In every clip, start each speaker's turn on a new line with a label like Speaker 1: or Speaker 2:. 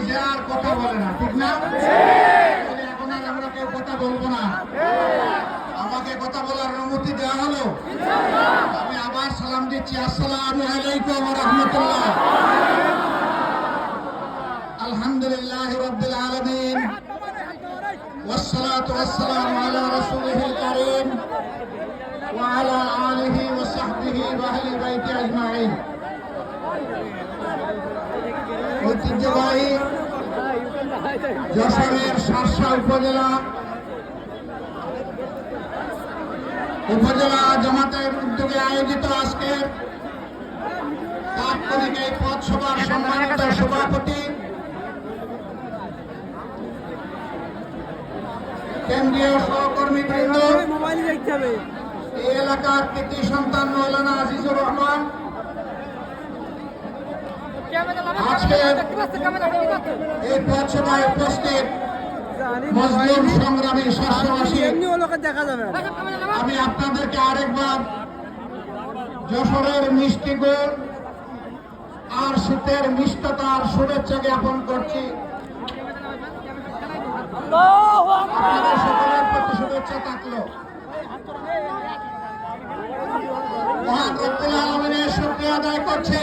Speaker 1: তখন নিজে আর কথা বলে না ঠিক না বলে এখন আর আমরা কেউ কথা বলবো না আমাকে কথা বলার অনুমতি দেওয়া হলো আমি আবার সালাম দিচ্ছি আসসালামু আলাইকুম রহমতুল্লাহ আলহামদুলিল্লাহ রব্বিল আলামিন والصلاة والسلام على رسوله الكريم وعلى آله وصحبه وأهل بيته أجمعين ঐতিহ্যবাহী যশোরের শার্শা উপজেলা উপজেলা জামাতের উদ্যোগে আয়োজিত আজকের পথসভার সম্মানিত সভাপতি, কেন্দ্রীয় সহকর্মী বৃন্দ, এই এলাকার কৃতি সন্তান মৌলানা আজিজুর রহমান আজকে এই পথসভায় উপস্থিত মজলুম সংগ্রামী
Speaker 2: যাবে
Speaker 1: আমি আপনাদেরকে আরেকবার যশোরের মিষ্টি গুণ আর শীতের মিষ্টতার শুভেচ্ছা জ্ঞাপন করছি। আপনাদের সকলের শুভেচ্ছা থাকল। আদায় করছে।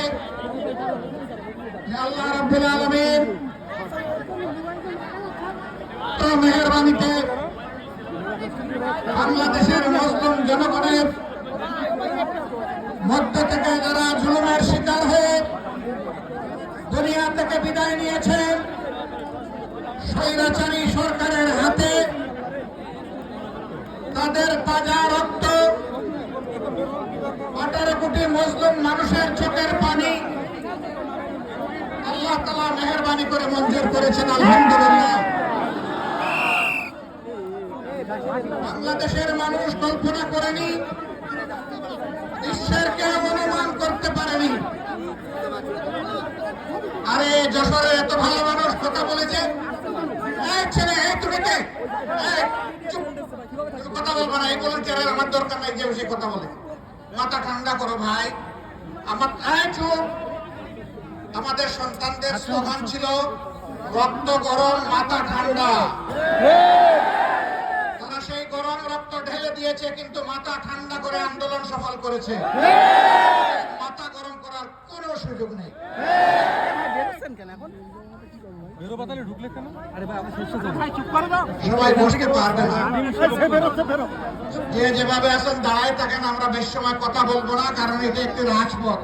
Speaker 1: বাংলাদেশের মুসলিম জনগণের মধ্য থেকে যারা জুলুমের শিকার হয়ে দুনিয়া থেকে বিদায় নিয়েছেন স্বৈরাচারী সরকারের হাতে তাদের তাজা রক্ত আঠারো কোটি মুসলিম মানুষের চোখের পানি আল্লাহ তালা মেহরবানি করে মঞ্জুর করেছেন আলহামদুলিল্লাহ। বাংলাদেশের মানুষ কল্পনা করেনি বিশ্বের কেউ অনুমান করতে পারেনি। আরে যশোরে এত ভালো মানুষ কথা বলেছে? এই ছেলে এই তুমি কে এই, চুপ। তুমি কথা বলব না এই ভলেন্টিয়ারের আমার দরকার নাই যে সে কথা বলে। মাথা ঠান্ডা করো ভাই। আমার চুপ। আমাদের সন্তানদের স্লোগান ছিল রক্ত গরম মাথা ঠান্ডা। তারা সেই গরম রক্ত ঢেলে দিয়েছে কিন্তু মাথা ঠান্ডা করে আন্দোলন সফল করেছে। মাথা গরম করার কোনো সুযোগ নেই। সবাই বসতে পারবে না।
Speaker 2: বেরো।
Speaker 1: যে যেভাবে আছেন দাঁড়ায় থাকেন আমরা বেশ সময় কথা বলব না কারণ এটা একটি রাজপথ।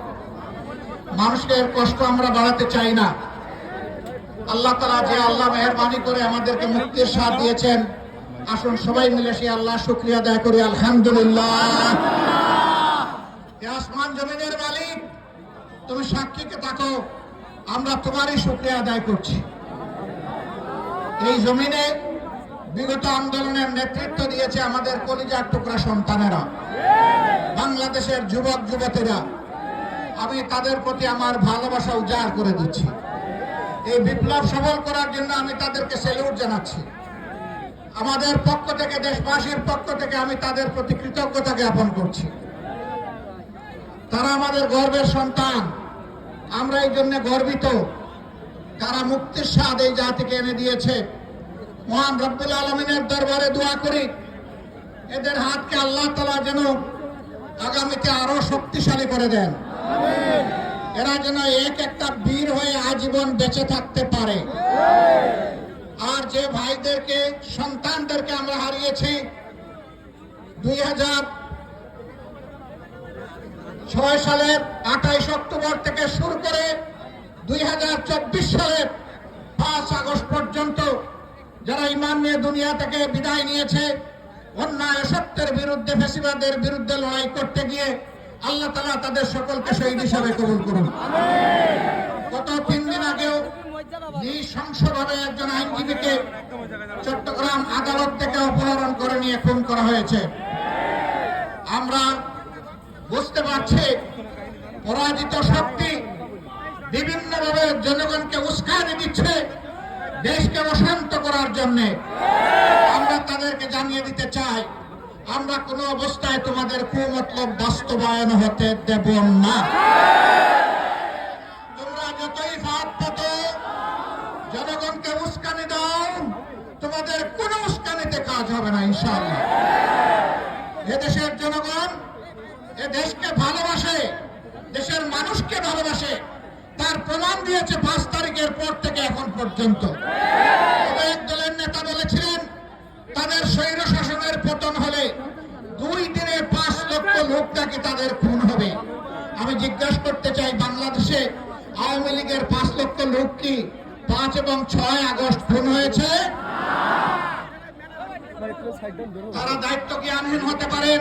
Speaker 1: মানুষকে এর কষ্ট আমরা বাড়াতে চাই না। আল্লাহ তালা যে আল্লাহ মেহরবানি করে আমাদেরকে মুক্তির সাথ দিয়েছেন। আসুন সবাই মিলে সেই আল্লাহ শুক্রিয়া আদায় করি। আলহামদুলিল্লাহ। আসমান জমিনের মালিক, তুমি সাক্ষীকে থাকো, আমরা তোমারই শুক্রিয়া আদায় করছি। এই জমিনে বিগত আন্দোলনের নেতৃত্ব দিয়েছে আমাদের কলিজার টুকরা সন্তানেরা। বাংলাদেশের যুবক যুবতীরা আমি তাদের প্রতি আমার ভালোবাসা উজাড় করে দিচ্ছি। এই বিপ্লব সফল করার জন্য আমি তাদেরকে সেলুট জানাচ্ছি। আমাদের পক্ষ থেকে, দেশবাসীর পক্ষ থেকে আমি তাদের প্রতি কৃতজ্ঞতা জ্ঞাপন করছি। তারা আমাদের গর্বের সন্তান। আমরা এই জন্য গর্বিত। তারা মুক্তির স্বাদ এই জাতিকে এনে দিয়েছে। মহান রব্বুল আলমিনের দরবারে দোয়া করি। এদের হাতকে আল্লাহ তালা যেন আগামীতে আরও শক্তিশালী করে দেন। এরা যেন এক একটা বীর হয়ে আজীবন বেঁচে থাকতে পারে। আর যে ভাইদেরকে, সন্তানদেরকে আমরা হারিয়েছি, দুই হাজার ছয় সালের আঠাইশ অক্টোবর থেকে শুরু করে দুই হাজার চব্বিশ সালের পাঁচ আগস্ট পর্যন্ত যারা ইমান নিয়ে দুনিয়া থেকে বিদায় নিয়েছে, অন্যায় সত্যের বিরুদ্ধে, ফেসিবাদের বিরুদ্ধে লড়াই করতে গিয়ে আল্লাহ তালা তাদের সকলকে শহীদ হিসাবে কবুল করুন। গত তিন দিন আগেও নৃশংসভাবে একজন আইনজীবীকে চট্টগ্রাম আদালত থেকে অপহরণ করে নিয়ে খুন করা হয়েছে। আমরা বুঝতে পারছি, পরাজিত শক্তি বিভিন্নভাবে জনগণকে উস্কানি দিচ্ছে দেশকে অশান্ত করার জন্য। আমরা তাদেরকে জানিয়ে দিতে চাই আমরা কোনো অবস্থায় তোমাদের কুমতলব বাস্তবায়ন হতে দেব না। তোমরা যতই ফাঁদ পাতো আপনাদের কোনো উস্কানিতে কাজ হবে না, ইনশাআল্লাহ। এদেশের জনগণ, এ দেশকে ভালোবাসে, দেশের মানুষকে ভালোবাসে, তার প্রমাণ দিয়েছে পাঁচ তারিখের পর থেকে এখন পর্যন্ত। তবে এক দলের নেতা বলেছিলেন তাদের স্বৈর শাসনের পতন হলে দুই দিনে পাঁচ লক্ষ লোক নাকি তাদের খুন হবে। আমি জিজ্ঞাসা করতে চাই, বাংলাদেশে আওয়ামী লীগের পাঁচ লক্ষ লোক কি পাঁচ এবং ছয় আগস্ট খুন হয়েছে? তারা দায়িত্ব জ্ঞানহীন হতে পারেন,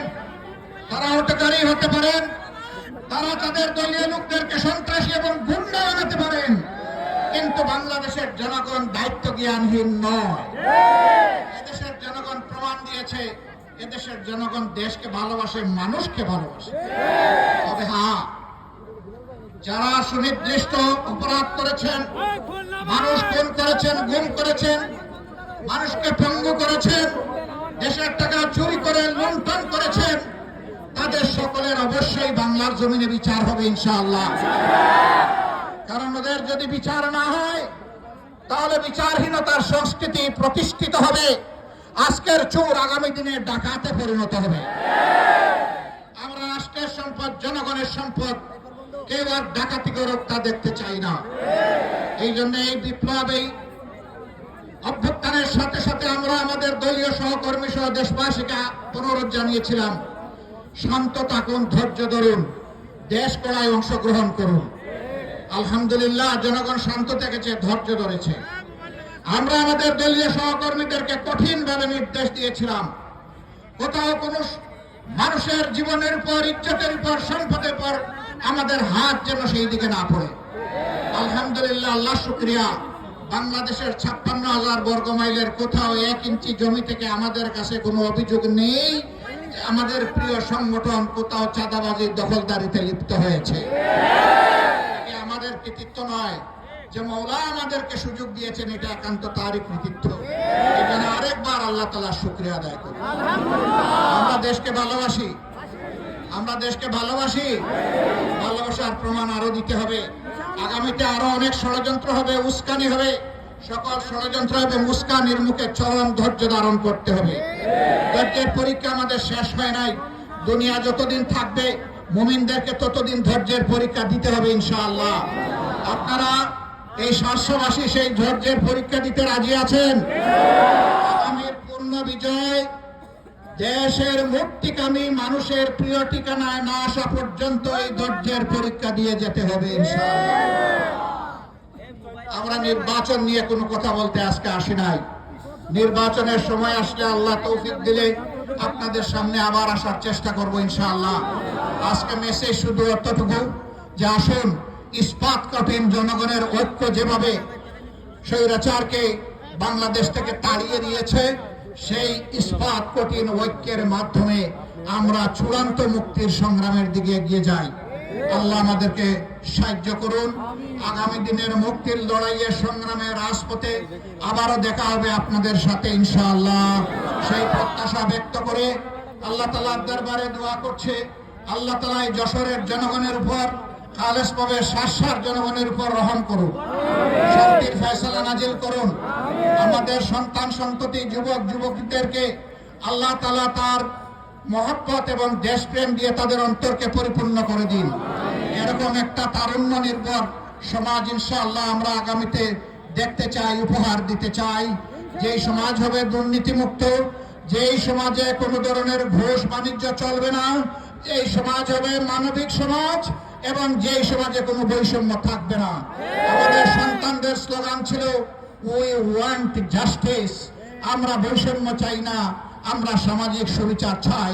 Speaker 1: তারা হটকারী হতে পারেন, তারা তাদের দলীয় লোকদেরকে সন্ত্রাসী এবং গুন্ডা বানাতে পারেন। কিন্তু বাংলাদেশের জনগণ দায়িত্ব জ্ঞানহীন নয়। দিয়েছে, এদেশের জনগণ দেশকে ভালোবাসে, মানুষকে ভালোবাসে। তবে হ্যাঁ যারা সুনির্দিষ্ট অপরাধ করেছেন, মানুষ খুন করেছেন, গুম করেছেন, মানুষকে পঙ্গু করেছেন, দেশের টাকা চুরি করে লুণ্ঠন করেছেন, তাদের সকলের অবশ্যই বাংলার জমিনে বিচার হবে ইনশাআল্লাহ। কারণ ওদের যদি বিচার না হয়, তাহলে বিচারহীনতার সংস্কৃতি প্রতিষ্ঠিত হবে। আজকের চোর আগামী দিনে ডাকাতে পরিণত হবে। আমরা রাষ্ট্রের সম্পদ, জনগণের সম্পদ কেউ আর ডাকাতি করুক তা দেখতে চাই না। এই জন্য এই বিপ্লব অভ্যুত্থানের সাথে সাথে আমরা আমাদের দলীয় সহকর্মী সহ দেশবাসীকে অনুরোধ জানিয়েছিলাম, শান্ত থাকুন, ধৈর্য ধরুন, দেশ করায় অংশগ্রহণ করুন। আলহামদুলিল্লাহ, জনগণ শান্ত থেকেছে, ধৈর্য ধরেছে। আমরা আমাদের দলীয় সহকর্মীদেরকে কঠিনভাবে নির্দেশ দিয়েছিলাম। কোথাও কোনো মানুষের জীবনের উপর, ইজ্জতের উপর, সম্পদের উপর আমাদের হাত যেন সেই দিকে না পড়ে। আলহামদুলিল্লাহ, আল্লাহ শুক্রিয়া। বাংলাদেশের ছাপ্পান্ন হাজার বর্গ মাইলের কোথাও এক ইঞ্চি জমি থেকে আমাদের কাছে কোনো অভিযোগ নেই আমাদের প্রিয় সংগঠন কোথাও চাঁদাবাজির দখলদারিতে লিপ্ত হয়েছে। আমাদের কৃতিত্ব নয়। যে মৌলা আমাদেরকে সুযোগ দিয়েছেন, এটা একান্ত তারই কৃতিত্ব। এখানে আরেকবার আল্লাহ তালা শুক্রিয়া আদায় করি আমরা দেশকে ভালোবাসি। আমরা দেশকে ভালোবাসি। ভালোবাসার প্রমাণ আরও দিতে হবে। আগামীতে আরও অনেক ষড়যন্ত্র হবে, উস্কানি হবে। সকল ষড়যন্ত্র এবং উস্কানির মুখে চরম ধৈর্য ধারণ করতে হবে। ধৈর্যের পরীক্ষা আমাদের শেষ হয় নাই। দুনিয়া যতদিন থাকবে, মুমিনদেরকে ততদিন ধৈর্যের পরীক্ষা দিতে হবে ইনশাআল্লাহ। আপনারা এই শাশ্ববাসী সেই ধৈর্যের পরীক্ষা দিতে রাজি আছেন? আগামীর পূর্ণ বিজয়, দেশের মুক্তিকামী মানুষের প্রিয় ঠিকানায় না আসা পর্যন্ত এই ধৈর্যের পরীক্ষা দিয়ে যেতে হবে আমরা নির্বাচন নিয়ে কোনো কথা বলতে আজকে আসি নাই। নির্বাচনের সময় আসলে আল্লাহ তৌফিক দিলে আপনাদের সামনে আবার আসার চেষ্টা করব ইনশাআল্লাহ। আজকে মেসেজ শুধু অতটুকু যে আসুন ইস্পাত কঠিন জনগণের ঐক্য যেভাবে স্বৈরাচারকে বাংলাদেশ থেকে তাড়িয়ে দিয়েছে, সেই ইস্পাত কঠিন ঐক্যের মাধ্যমে আমরা চূড়ান্ত মুক্তির সংগ্রামের দিকে এগিয়ে যাই। আল্লাহ আমাদেরকে সাহায্য করুন। আগামী দিনের মুক্তির লড়াইয়ের সংগ্রামে রাজপথে আবারও দেখা হবে আপনাদের সাথে, ইনশাআল্লাহ। সেই প্রত্যাশা ব্যক্ত করে আল্লাহ তালার দরবারে দোয়া করছে। আল্লাহ তালা যশোরের জনগণের উপর খালেস পাবে শাসার জনগণের উপর রহম করুন। শান্তির ফয়সালা নাজিল করুন। আমাদের সন্তান, সন্ততি, যুবক যুবকদেরকে আল্লাহ তালা তার মহব্বত এবং দেশপ্রেম দিয়ে তাদের অন্তরকে পরিপূর্ণ করে দিন। এরকম একটা তারুণ্য নির্ভর সমাজ ইনশাআল্লাহ আমরা আগামীতে দেখতে চাই, উপহার দিতে চাই। যেই সমাজ হবে দুর্নীতিমুক্ত, যেই সমাজে কোনো ধরনের ঘোষ বাণিজ্য চলবে না, এই সমাজ হবে মানবিক সমাজ। এবং যেই সমাজে কোনো বৈষম্য থাকবে না। আমাদের সন্তানদের স্লোগান ছিল উই ওয়ান্ট জাস্টিস আমরা বৈষম্য চাই না, আমরা সামাজিক সুবিচার চাই।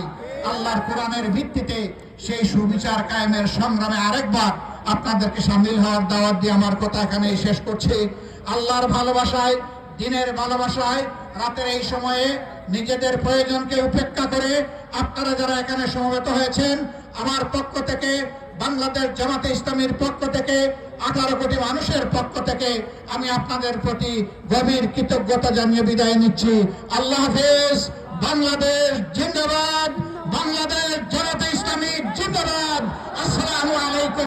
Speaker 1: আল্লাহর কোরআনের ভিত্তিতে সেই সুবিচার কায়েমের সংগ্রামে আরেকবার আপনাদেরকে সামিল হওয়ার দাওয়াত দিয়ে আমার কথা এখানে শেষ করছি। আল্লাহর ভালোবাসায়, দিনের ভালোবাসায়, রাতের এই সময়ে নিজেদের প্রয়োজনকে উপেক্ষা করে আপনারা যারা এখানে সমবেত হয়েছেন, আমার পক্ষ থেকে বাংলাদেশ জামাতে ইসলামের পক্ষ থেকে, আঠারো কোটি মানুষের পক্ষ থেকে আমি আপনাদের প্রতি গভীর কৃতজ্ঞতা জানিয়ে বিদায় নিচ্ছি। আল্লাহ হাফেজ, বাংলাদেশ জিন্দাবাদ, বাংলাদেশ জামাতে ইসলামী জিন্দাবাদ। আসসালামু আলাইকুম।